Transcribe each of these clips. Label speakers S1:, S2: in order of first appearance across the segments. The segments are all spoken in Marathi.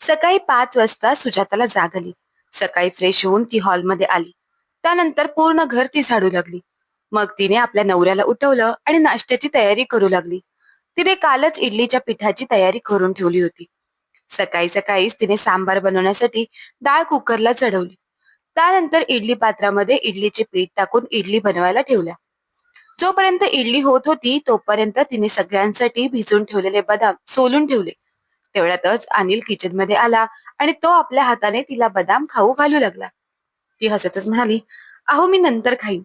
S1: सकाळी पाच वाजता सुजाताला जाग आली. सकाळी फ्रेश होऊन ती हॉलमध्ये आली. त्यानंतर पूर्ण घर ती झाडू लागली. मग तिने आपल्या नवऱ्याला उठवलं आणि नाश्त्याची तयारी करू लागली. तिने कालच इडलीच्या पिठाची तयारी करून ठेवली होती. सकाळी सकाळीच तिने सांबार बनवण्यासाठी डाळ कुकरला चढवली. त्यानंतर इडली पात्रामध्ये इडलीचे पीठ टाकून इडली बनवायला ठेवल्या. जोपर्यंत इडली होत होती तोपर्यंत तिने सगळ्यांसाठी भिजून ठेवलेले बदाम सोलून ठेवले. तेवढ्यातच अनिल किचनमध्ये आला आणि तो आपल्या हाताने तिला बदाम खाऊ घालू लागला. ती हसतच म्हणाली अहो मी नंतर खाईन.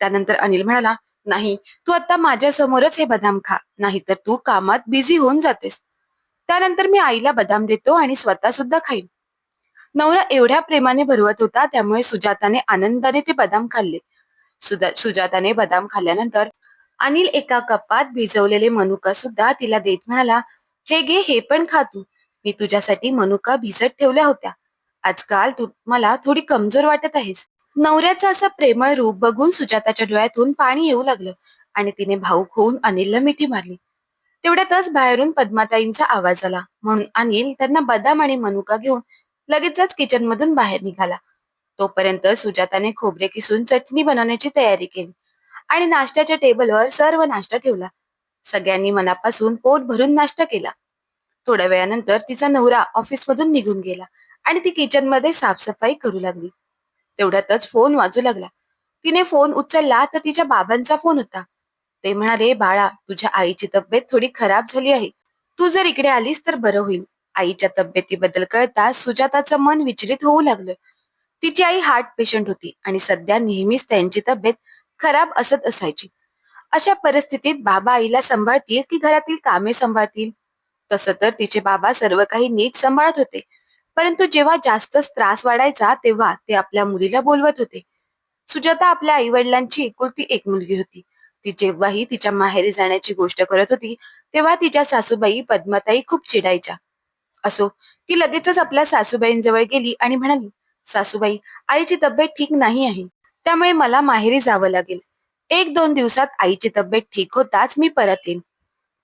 S1: त्यानंतर अनिल म्हणाला नाही तू आता माझ्या समोरच हे बदाम खा नाहीतर तू कामात बिझी होऊन जातेस. त्यानंतर मी आईला बदाम देतो आणि स्वतः सुद्धा खाईन. नवरा एवढ्या प्रेमाने भरवत होता त्यामुळे सुजाताने आनंदाने ते बदाम खाल्ले. सुदा सुजाताने बदाम खाल्ल्यानंतर अनिल एका कपात भिजवलेले मनुका सुद्धा तिला देत म्हणाला हे घे हे पण खा तू. मी तुझ्यासाठी मनुका भिजत ठेवल्या होत्या. आजकाल तू मला थोडी कमजोर वाटत आहेस. नवऱ्याचं असं प्रेमळ रूप बघून सुजाताच्या डोळ्यातून पाणी येऊ लागलं आणि तिने भाऊक होऊन अनिलला मिठी मारली. तेवढ्यातच बाहेरून पद्माताईंचा आवाज आला म्हणून अनिल त्यांना बदाम आणि मनुका घेऊन लगेचच किचन मधून बाहेर निघाला. तोपर्यंत सुजाताने खोबरे किसून चटणी बनवण्याची तयारी केली आणि नाश्त्याच्या टेबलवर सर्व नाश्ता ठेवला. सगळ्यांनी मनापासून पोट भरून नाश्ता केला. थोड्या वेळानंतर तिचा नवरा ऑफिस मधून निघून गेला आणि ती किचनमध्ये साफसफाई करू लागली. तेवढ्यातच फोन वाजू लागला. तिने फोन उचलला तर तिच्या बाबांचा फोन होता. ते म्हणाले बाळा तुझ्या आईची तब्येत थोडी खराब झाली आहे. तू जर इकडे आलीस तर बरं होईल. आईच्या तब्येतीबद्दल कळता सुजाताचं मन विचलित होऊ लागलं. तिची आई हार्ट पेशंट होती आणि सध्या नेहमीच त्यांची तब्येत खराब असत असायची. अशा परिस्थितीत बाबा आईला सांभाळतील की घरातील कामे सांभाळतील? तसं तर तिचे बाबा सर्व काही नीट सांभाळत होते. परंतु जेव्हा जास्तच त्रास वाढायचा तेव्हा ते आपल्या मुलीला बोलवत होते. सुजाता आपल्या आई वडिलांची एकुलती एक मुलगी होती. ती जेव्हाही तिच्या माहेरी जाण्याची गोष्ट करत होती तेव्हा तिच्या सासूबाई पद्माताई खूप चिडायच्या. असो ती लगेचच आपल्या सासूबाईंजवळ गेली आणि म्हणाली सासूबाई आईची तब्येत ठीक नाही आहे. त्यामुळे मला माहेरी जावं लागेल. एक दोन दिवसात आईची तब्येत ठीक होताच मी परत येईन.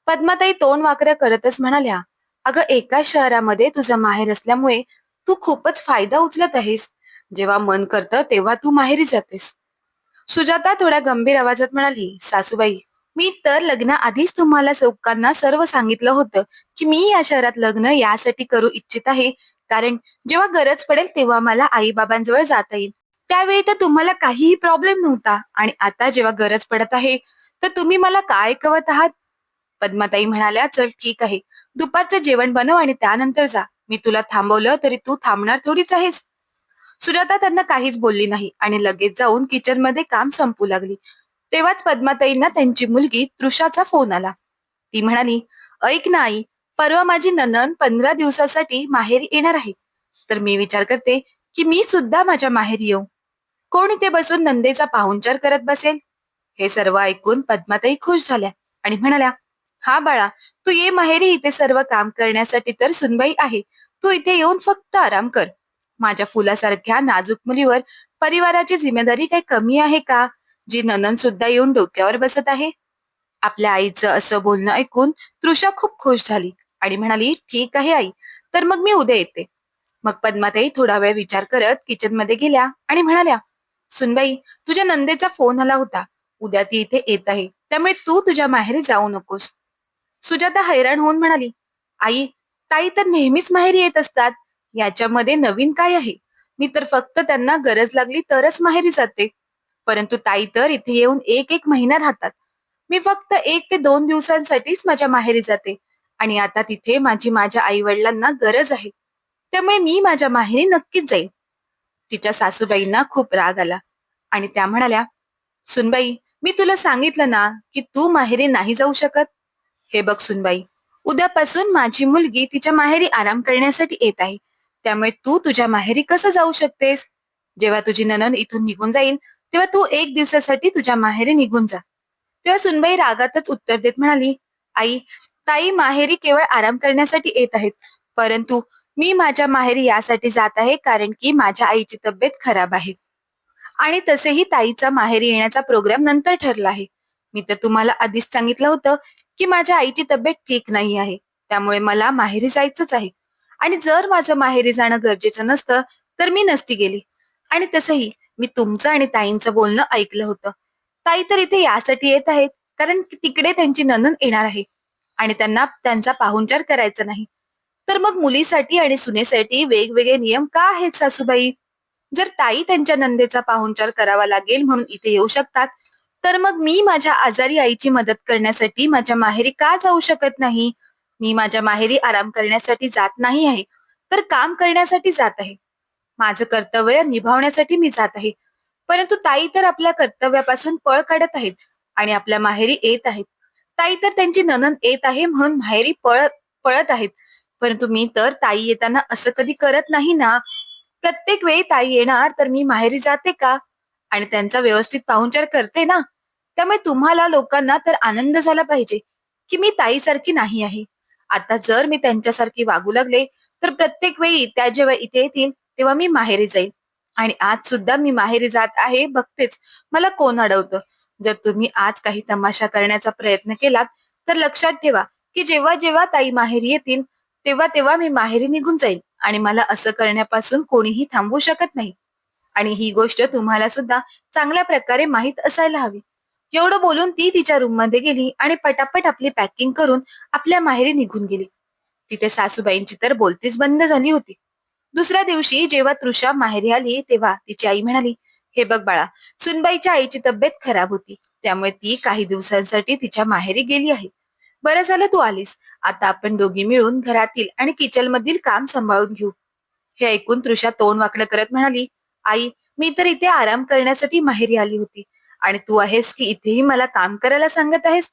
S1: पद्माताई तोंड वाकड्या करतच म्हणाल्या अगं एकाच शहरामध्ये तुझं माहेर असल्यामुळे तू खूपच फायदा उचलत आहेस. जेव्हा मन करतं तेव्हा तू माहेरी जातेस. सुजाता थोड्या गंभीर आवाजात म्हणाली सासूबाई मी तर लग्नाआधीच तुम्हाला चौकांना सर्व सांगितलं होतं की मी या शहरात लग्न यासाठी करू इच्छित आहे. कारण जेव्हा गरज पडेल तेव्हा मला आई बाबांजवळ जाता येईल. त्यावेळी तर तुम्हाला काहीही प्रॉब्लेम नव्हता. आणि आता जेव्हा गरज पडत आहे तर तुम्ही मला काय ऐकवत आहात? पद्माताई म्हणाल्या चल ठीक आहे. दुपारचं जेवण बनव आणि त्यानंतर जा. मी तुला थांबवलं तरी तू थांबणार थोडीच आहेस. सुजाता त्यांना काहीच बोलली नाही आणि लगेच जाऊन किचनमध्ये काम संपू लागली. तेव्हाच पद्माताईंना त्यांची मुलगी तृषाचा फोन आला. ती म्हणाली ऐक ना आई परवा माझी ननन पंधरा दिवसासाठी माहेरी येणार आहे. तर मी विचार करते की मी सुद्धा माझ्या माहेरी येऊ. कोण इथे बसून नंदेचा पाहुणचार करत बसेल? हे सर्व ऐकून पद्माताई खुश झाल्या आणि म्हणाल्या हा बाळा तू ये माहेरी इथे सर्व काम करण्यासाठी तर सुनबाई आहे. तू इथे येऊन फक्त आराम कर. माझ्या फुलासारख्या नाजूक मुलीवर परिवाराची जिम्मेदारी काही कमी आहे का? जी ननन सुद्धा येऊन डोक्यावर बसत आहे. आपल्या आईचं असं बोलणं ऐकून तृषा खूप खुश झाली आणि म्हणाली ठीक आहे आई तर मग मी उद्या येते. मग पद्माताई थोडा वेळ विचार करत किचनमध्ये गेल्या आणि म्हणाल्या सुनबाई तुझ्या नंदेचा फोन आला होता. उद्या ती इथे येत आहे. त्यामुळे तू तुझ्या माहेरी जाऊ नकोस. सुजाता हैराण होऊन म्हणाली आई ताई तर नेहमीच माहेरी येत असतात. याच्यामध्ये नवीन काय आहे? मी तर फक्त त्यांना गरज लागली तरच माहेरी जाते. परंतु ताई तर इथे येऊन एक एक महिना राहतात. मी फक्त एक ते दोन दिवसांसाठीच माझ्या माहेरी जाते. आणि आता तिथे माझी माझ्या आई वडिलांना गरज आहे. त्यामुळे मी माझ्या माहेरी नक्कीच जाईन. तिच्या सासूबाईंना खूप राग आला. आणि त्या म्हणाल्या सुनबाई मी तुला सांगितलं ना की तू माहेरी नाही जाऊ शकत? हे बघ सुनबाई उद्यापासून माझी मुलगी तिच्या माहेरी आराम करण्यासाठी येत आहे. त्यामुळे तू तुझ्या माहेरी कसं जाऊ शकतेस? जेव्हा तुझी ननन इथून निघून जाईल तेव्हा तू एक दिवसासाठी तुझ्या माहेरी निघून जा. तेव्हा सुनबाई रागातच उत्तर देत म्हणाली आई ताई माहेरी केवळ आराम करण्यासाठी येत आहेत. परंतु मी माझ्या माहेरी यासाठी जात आहे कारण की माझ्या आईची तब्येत खराब आहे. आणि तसेही ताईचा माहेरी येण्याचा प्रोग्राम नंतर ठरला आहे. मी तर तुम्हाला आधीच सांगितलं होतं की माझ्या आईची तब्येत ठीक नाही आहे. त्यामुळे मला माहेरी जायचंच आहे. आणि जर माझं माहेरी जाणं गरजेचं नसतं तर मी नसती गेली. आणि तसंही मी तुमचं आणि ताईंचं बोलणं ऐकलं होतं. ताई तर इथे यासाठी येत आहेत कारण तिकडे त्यांची ननन येणार आहे. आणि त्यांना त्यांचा पाहुणचार करायचा नाही. तर मग मुलीसाठी आणि सुनेसाठी वेगवेगळे नियम का आहेत सासूबाई? जर ताई त्यांच्या नंदेचा पाहुणचार करावा लागेल म्हणून इथे येऊ शकतात तर मग मी माझ्या आजारी आईची मदत करण्यासाठी माझ्या माहेरी का जाऊ शकत नाही? मी माझ्या माहेरी आराम करण्यासाठी जात नाही आहे तर काम करण्यासाठी जात आहे. माझं कर्तव्य निभावण्यासाठी मी जात आहे. परंतु ताई तर आपल्या कर्तव्यापासून पळ काढत आहेत आणि आपल्या माहेरी येत आहेत. ताई तर त्यांची ननन येत आहे म्हणून माहेरी पळ पळत आहेत. परंतु मी तर ताई येताना असं कधी करत नाही ना? प्रत्येक वेळी ताई येणार तर मी माहेरी जाते का? आणि त्यांचा व्यवस्थित पाहुणचार करते ना? त्यामुळे तुम्हाला लोकांना तर आनंद झाला पाहिजे की मी ताईसारखी नाही आहे. आता जर मी त्यांच्यासारखी वागू लागले तर प्रत्येक वेळी त्या जेव्हा इथे येतील तेव्हा मी माहेरी जाईल आणि आज सुद्धा मी माहेरी जात आहे बघतेच. मला कोण अडवतं? जर तुम्ही आज काही तमाशा करण्याचा प्रयत्न केलात तर लक्षात ठेवा की जेव्हा जेव्हा ताई माहेरी येतील तेव्हा तेव्हा मी माहेरी निघून जाईल आणि मला असं करण्यापासून कोणीही थांबवू शकत नाही. आणि ही गोष्ट तुम्हाला सुद्धा चांगल्या प्रकारे माहीत असायला हवी. एवढं बोलून ती तिच्या रूममध्ये गेली आणि पटापट आपली पॅकिंग करून आपल्या माहेरी निघून गेली. तिथे सासूबाईंची तर बोलतीच बंद झाली होती. दुसऱ्या दिवशी जेव्हा तृषा माहेरी आली तेव्हा तिची आई म्हणाली हे बघ बाळा सुनबाईच्या आईची तब्येत खराब होती. त्यामुळे ती काही दिवसांसाठी तिच्या माहेरी गेली आहे. बरं झालं तू आलीस. आता आपण दोघी मिळून घरातील आणि किचन मधील काम सांभाळून घेऊ. हे ऐकून तृषा तोंड वाकडं करत म्हणाली आई मी तर इथे आराम करण्यासाठी माहेरी आली होती. आणि तू आहेस की इथेही मला काम करायला सांगत आहेस?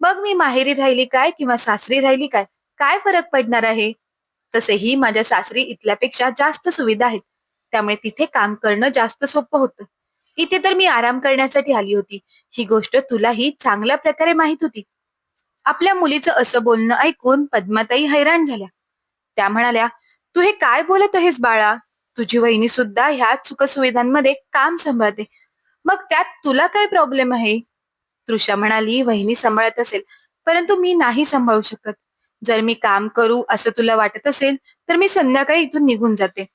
S1: बघ मी माहेरी राहिली काय किंवा सासरी राहिली काय? काय फरक पडणार आहे? तसेही माझ्या सासरी इथल्यापेक्षा जास्त सुविधा आहेत. त्यामुळे तिथे काम करणं जास्त सोपं होतं. इथे तर मी आराम करण्यासाठी आली होती. ही गोष्ट तुलाही चांगल्या प्रकारे माहीत होती. आपल्या मुलीचं असं बोलणं ऐकून पद्माताई हैराण झाल्या. त्या म्हणाल्या तू हे काय बोलत आहेस बाळा? तुझी वहिनी सुद्धा ह्या सुखसुविधांमध्ये काम सांभाळते. मग त्यात तुला काय प्रॉब्लेम आहे? तृषा म्हणाली वहिनी सांभाळत असेल परंतु मी नाही सांभाळू शकत. जर मी काम करू असं तुला वाटत असेल तर मी संध्याकाळी इथून निघून जाते.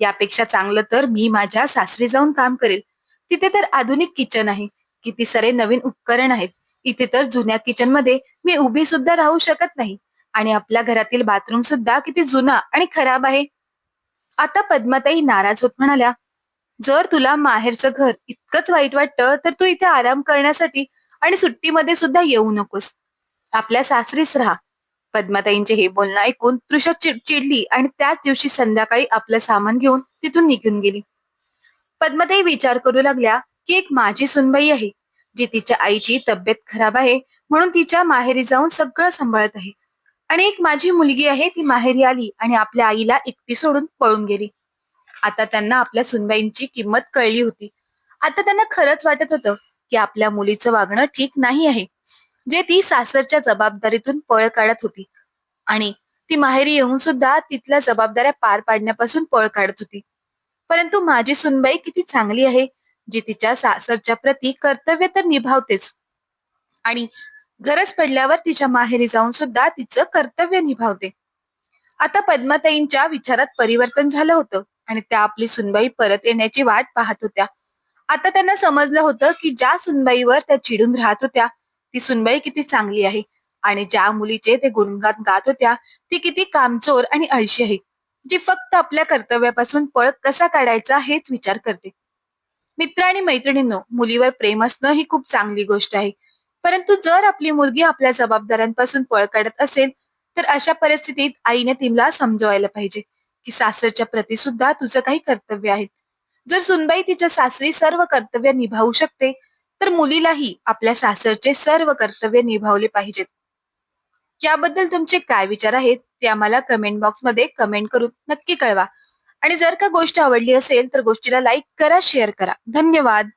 S1: यापेक्षा चांगलं तर मी माझ्या सासरी जाऊन काम करेल. तिथे तर आधुनिक किचन आहे. किती सारे नवीन उपकरण आहेत. इथे तर जुन्या किचनमध्ये मी उभी सुद्धा राहू शकत नाही. आणि आपल्या घरातील बाथरूम सुद्धा किती जुना आणि खराब आहे. आता पद्माताई नाराज होत म्हणाल्या जर तुला माहेरचं घर इतकंच वाईट वाटतं तर तू इथे आराम करण्यासाठी आणि सुट्टीमध्ये सुद्धा येऊ नकोस. आपल्या सासरीच राहा. पद्माताईंचे हे बोलणं ऐकून तृषा चिडली आणि त्याच दिवशी संध्याकाळी आपलं सामान घेऊन तिथून निघून गेली. पद्माताई विचार करू लागल्या की एक माझी सुनबाई आहे. जी तिच्या आईची तब्येत खराब आहे म्हणून तिच्या माहेरी जाऊन सगळं सांभाळत आहे. आणि एक माझी मुलगी आहे ती माहेरी आली आणि आपल्या आईला एकटी सोडून पळून गेली. आता त्यांना आपल्या सुनबाईंची किंमत कळली होती. आता त्यांना खरंच वाटत होतं की आपल्या मुलीचं वागणं ठीक नाही आहे जे ती सासरच्या जबाबदारीतून पळ काढत होती. आणि ती माहेरी येऊन सुद्धा तिथल्या जबाबदाऱ्या पार पाडण्यापासून पळ काढत होती. परंतु माझी सुनबाई किती चांगली आहे जी तिच्या सासरच्या प्रती कर्तव्य तर निभावतेच. आणि गरज पडल्यावर तिच्या माहेरी जाऊन सुद्धा तिचं कर्तव्य निभावते. आता पद्माताईंच्या विचारात परिवर्तन झालं होतं आणि त्या आपली सुनबाई परत येण्याची वाट पाहत होत्या. आता त्यांना समजलं होतं की ज्या सुनबाईवर त्या चिडून राहत होत्या ती सुनबाई किती चांगली आहे आणि ज्या मुलीचे ते गुणगान गात होत्या ती किती कामचोर आणि अळशी आहे जी फक्त आपल्या कर्तव्यापासून पळ कसा काढायचा हेच विचार करते. मित्र आणि मैत्रिणींनो मुलीवर प्रेम असणं ही खूप चांगली गोष्ट आहे. परंतु जर आपली मुलगी आपल्या जबाबदाऱ्यांपासून पळ काढत असेल तर अशा परिस्थितीत आईने तिला समजवायला पाहिजे की सासरच्या प्रती सुद्धा तुझं काही कर्तव्य आहे. जर सुनबाई तिच्या सासरी सर्व कर्तव्य निभावू शकते तर मुलीलाही आपल्या सासरचे सर्व कर्तव्य निभावले पाहिजेत. याबद्दल तुमचे काय विचार आहेत ते आम्हाला कमेंट बॉक्समध्ये कमेंट करून नक्की कळवा. आणि जर का गोष्ट आवडली असेल तर गोष्टीला लाईक करा शेअर करा. धन्यवाद.